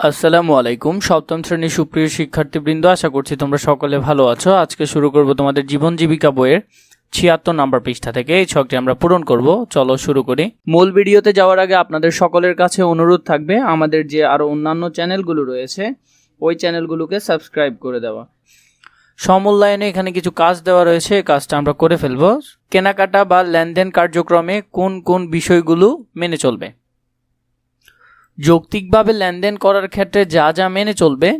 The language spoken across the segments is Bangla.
আসসালামু আলাইকুম। সপ্তম শ্রেণির সুপ্রিয় শিক্ষার্থীবৃন্দ, আশা করছি তোমরা সকলে ভালো আছো। আজকে শুরু করব তোমাদের জীবন জীবিকা বইয়ের ছিয়াত্তর নাম্বার পৃষ্ঠা থেকে। এই ছকটি আমরা পূরণ করব। চলো শুরু করি। মূল ভিডিওতে যাওয়ার আগে আপনাদের সকলের কাছে অনুরোধ থাকবে, আমাদের যে আরও অন্যান্য চ্যানেলগুলো রয়েছে, ওই চ্যানেলগুলোকে সাবস্ক্রাইব করে দেওয়া। সমূল্যায়নে এখানে কিছু কাজ দেওয়া রয়েছে কাজটা আমরা করে ফেলব। কেনাকাটা বা লেনদেন কার্যক্রমে কোন কোন বিষয়গুলো মেনে চলবে? যৌক্তিকভাবে লেনদেন করার ক্ষেত্রে যা যা মেনে চলবে,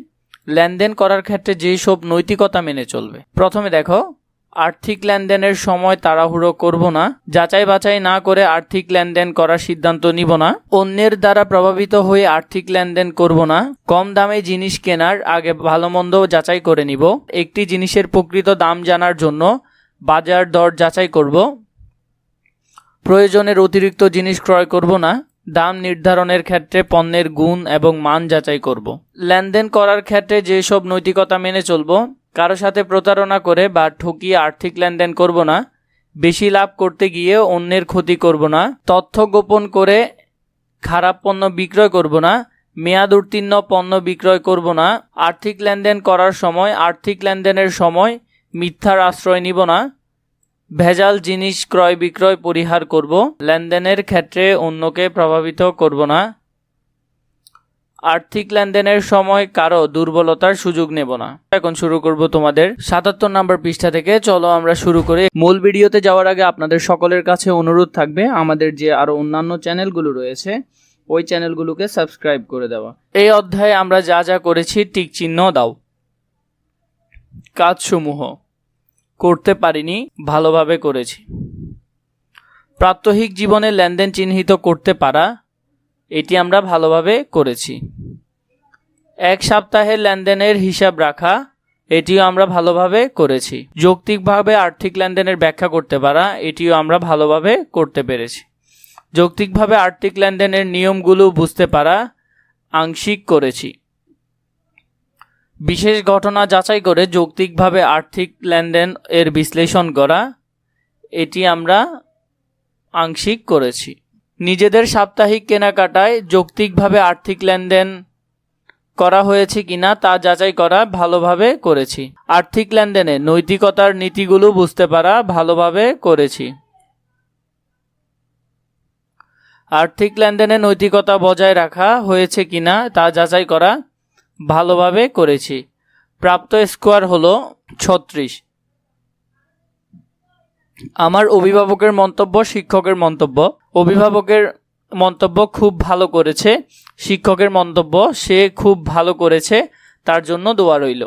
লেনদেন করার ক্ষেত্রে যেই সব নৈতিকতা মেনে চলবে। প্রথমে দেখো, আর্থিক লেনদেনের সময় তাড়াহুড়ো করব না, যাচাই বাছাই না করে আর্থিক লেনদেন করার সিদ্ধান্ত নিব না, অন্যের দ্বারা প্রভাবিত হয়ে আর্থিক লেনদেন করব না, কম দামে জিনিস কেনার আগে ভালো মন্দ যাচাই করে নিব, একটি জিনিসের প্রকৃত দাম জানার জন্য বাজার দর যাচাই করব, প্রয়োজনের অতিরিক্ত জিনিস ক্রয় করব না দাম নির্ধারণের ক্ষেত্রে পণ্যের গুণ এবং মান যাচাই করব। লেনদেন করার ক্ষেত্রে যেসব নৈতিকতা মেনে চলব, কারও সাথে প্রতারণা করে বা ঠকিয়ে আর্থিক লেনদেন করব না, বেশি লাভ করতে গিয়ে অন্যের ক্ষতি করব না, তথ্য গোপন করে খারাপ পণ্য বিক্রয় করব না, মেয়াদ উত্তীর্ণ পণ্য বিক্রয় করব না, আর্থিক লেনদেন করার সময়, আর্থিক লেনদেনের সময় মিথ্যার আশ্রয় নিব না ভেজাল জিনিস ক্রয় বিক্রয় পরিহার করব, লেনদেনের ক্ষেত্রে অন্যকে প্রভাবিত করব না। আর্থিক লেনদেনের সময় কারও দুর্বলতার সুযোগ নেব না। এখন শুরু করব তোমাদের সাতাত্তর নাম্বার পৃষ্ঠা থেকে। চলো আমরা শুরু করি। মূল ভিডিওতে যাওয়ার আগে আপনাদের সকলের কাছে অনুরোধ থাকবে, আমাদের যে আরও অন্যান্য চ্যানেলগুলো রয়েছে, ওই চ্যানেলগুলোকে সাবস্ক্রাইব করে দেওয়া। এই অধ্যায়ে আমরা যা যা করেছি, টিক চিহ্ন দাও। কাজসমূহ। করতে পারিনি, ভালোভাবে করেছি। প্রাত্যহিক জীবনে লেনদেন চিহ্নিত করতে পারা, এটি আমরা ভালোভাবে করেছি। এক সপ্তাহের লেনদেনের হিসাব রাখা, এটিও আমরা ভালোভাবে করেছি। যৌক্তিকভাবে আর্থিক লেনদেনের ব্যাখ্যা করতে পারা, এটিও আমরা ভালোভাবে করতে পেরেছি। যৌক্তিকভাবে আর্থিক লেনদেনের নিয়মগুলো বুঝতে পারা, আংশিক করেছি। বিশেষ ঘটনা যাচাই করে যৌক্তিকভাবে আর্থিক লেনদেন এর বিশ্লেষণ করা, এটি আমরা আংশিক করেছি। নিজেদের সাপ্তাহিক কেনাকাটায় যৌক্তিকভাবে আর্থিক লেনদেন করা হয়েছে কিনা তা যাচাই করা ভালোভাবে করেছি। আর্থিক লেনদেনে নৈতিকতার নীতিগুলো বুঝতে পারা ভালোভাবে করেছি। আর্থিক লেনদেনে নৈতিকতা বজায় রাখা হয়েছে কিনা তা যাচাই করা ভালোভাবে করেছি। প্রাপ্ত স্কোয়ার হলো ছত্রিশ। আমার অভিভাবকের মন্তব্য শিক্ষকের মন্তব্য। অভিভাবকের মন্তব্য খুব ভালো করেছে। শিক্ষকের মন্তব্য সে খুব ভালো করেছে। তার জন্য দোয়া রইল।